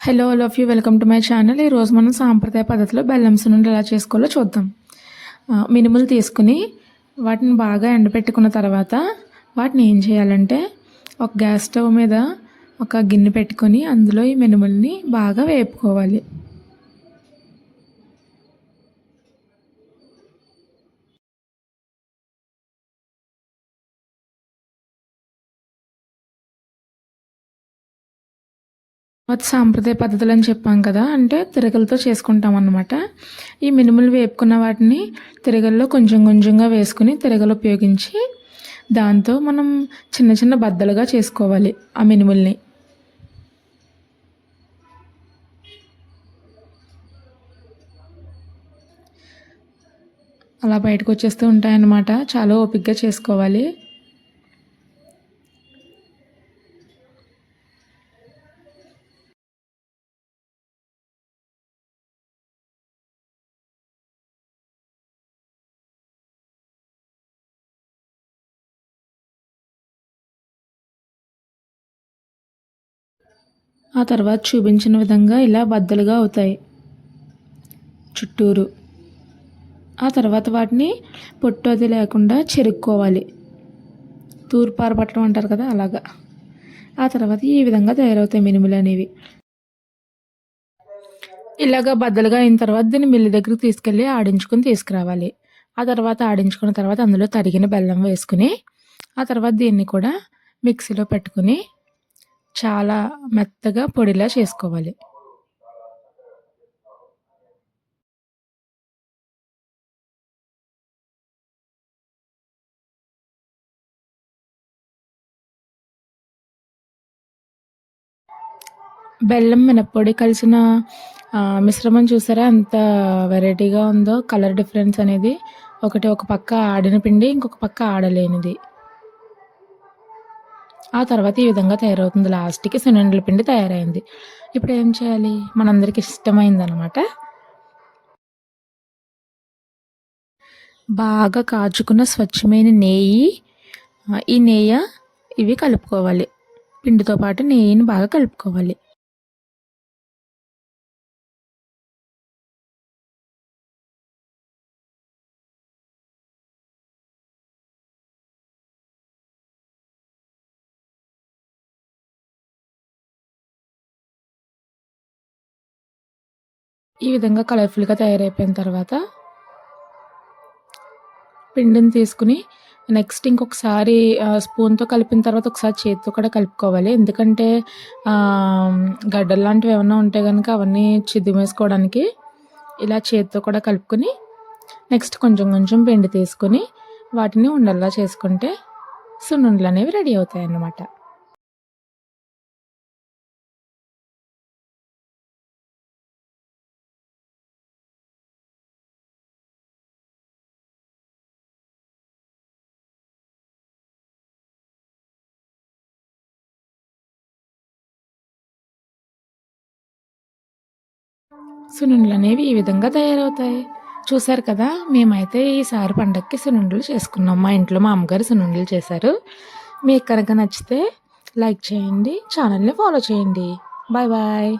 Hello love you welcome to my channel ఈరోజు మనం సాంప్రదాయ పద్ధతిలో బెల్లం సున్నుండి ఎలా చేసుకోవాలో చూద్దాం. మినుములు తీసుకుని వాటిని బాగా ఎండబెట్టుకున్న తర్వాత వాటిని ఏం చేయాలంటే ఒక గ్యాస్ స్టవ్ మీద ఒక గిన్నె పెట్టుకొని అందులో ఈ మినుముల్ని బాగా వేపుకోవాలి. తర్వాత సాంప్రదాయ పద్ధతులు అని చెప్పాం కదా అంటే తిరగలతో చేసుకుంటాం అన్నమాట. ఈ మినుములు వేపుకున్న వాటిని తిరగల్లో కొంచెం కొంచెంగా వేసుకుని తిరగలు ఉపయోగించి దాంతో మనం చిన్న చిన్న బద్దలుగా చేసుకోవాలి ఆ మినుముల్ని. అలా బయటకు వచ్చేస్తూ ఉంటాయన్నమాట. చాలా ఓపిక్గా చేసుకోవాలి. ఆ తర్వాత చూపించిన విధంగా ఇలా బద్దలుగా అవుతాయి. చుట్టూరు. ఆ తర్వాత వాటిని పొట్టు అది లేకుండా చెరుక్కోవాలి. తూర్పార పట్టడం అంటారు కదా అలాగా. ఆ తర్వాత ఈ విధంగా తయారవుతాయి మినుములు అనేవి. ఇలాగ బద్దలుగా అయిన తర్వాత దీన్ని మిల్లు దగ్గరికి తీసుకెళ్ళి ఆడించుకొని తీసుకురావాలి. ఆ తర్వాత ఆడించుకున్న తర్వాత అందులో తరిగిన బెల్లం వేసుకుని ఆ తర్వాత దీన్ని కూడా మిక్సీలో పెట్టుకుని చాలా మెత్తగా పొడిలా చేసుకోవాలి. బెల్లం మినప్పొడి కలిసిన మిశ్రమం చూసారా? ఎంత వెరైటీగా ఉందో కలర్ డిఫరెన్స్ అనేది ఒకటి ఒక పక్క ఆడిన పిండి ఇంకొక పక్క ఆడలేనిది. ఆ తర్వాత ఈ విధంగా తయారవుతుంది. లాస్ట్కి సున్నుండల పిండి తయారైంది. ఇప్పుడు ఏం చేయాలి? మనందరికి ఇష్టమైంది అనమాట బాగా కాచుకున్న స్వచ్ఛమైన నెయ్యి ఈ నెయ్యి ఇవి కలుపుకోవాలి. పిండితో పాటు నెయ్యిని బాగా కలుపుకోవాలి. ఈ విధంగా కలర్ఫుల్గా తయారైపోయిన తర్వాత పిండిని తీసుకుని నెక్స్ట్ ఇంకొకసారి స్పూన్తో కలిపిన తర్వాత ఒకసారి చేతితో కూడా కలుపుకోవాలి. ఎందుకంటే గడ్డలు లాంటివి ఏమైనా ఉంటే కనుక అవన్నీ చిదిమేసుకోవడానికి ఇలా చేతితో కూడా కలుపుకొని నెక్స్ట్ కొంచెం కొంచెం పిండి తీసుకొని వాటిని ఉండల్లా చేసుకుంటే సున్నుండలు అనేవి రెడీ అవుతాయి అన్నమాట సున్నుండలు అనేవి ఈ విధంగా తయారవుతాయి. చూసారు కదా మేమైతే ఈసారి పండగకి సున్నుండలు చేసుకున్నాం. మా ఇంట్లో మా అమ్మగారు సున్నుండలు చేశారు. మీకు కనుక నచ్చితే లైక్ చేయండి ఛానల్ని ఫాలో చేయండి. Bye bye.